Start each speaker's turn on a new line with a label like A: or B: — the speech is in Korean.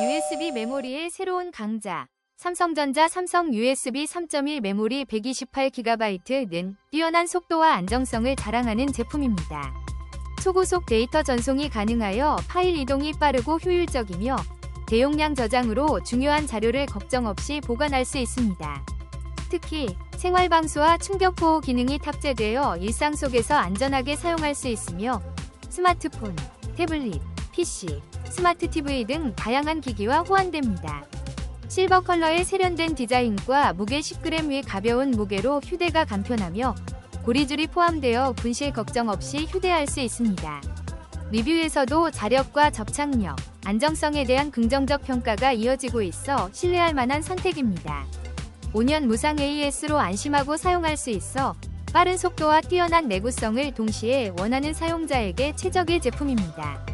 A: USB 메모리의 새로운 강자. 삼성전자 삼성 USB 3.1 메모리 128GB는 뛰어난 속도와 안정성을 자랑하는 제품입니다. 초고속 데이터 전송이 가능하여 파일 이동이 빠르고 효율적이며 대용량 저장으로 중요한 자료를 걱정 없이 보관할 수 있습니다. 특히 생활방수와 충격보호 기능이 탑재되어 일상 속에서 안전하게 사용할 수 있으며 스마트폰, 태블릿, PC, 스마트 TV 등 다양한 기기와 호환됩니다. 실버 컬러의 세련된 디자인과 무게 10g 의 가벼운 무게로 휴대가 간편하며 고리줄이 포함되어 분실 걱정 없이 휴대할 수 있습니다. 리뷰에서도 자력과 접착력, 안정성에 대한 긍정적 평가가 이어지고 있어 신뢰할 만한 선택입니다. 5년 무상 AS로 안심하고 사용할 수 있어 빠른 속도와 뛰어난 내구성을 동시에 원하는 사용자에게 최적의 제품입니다.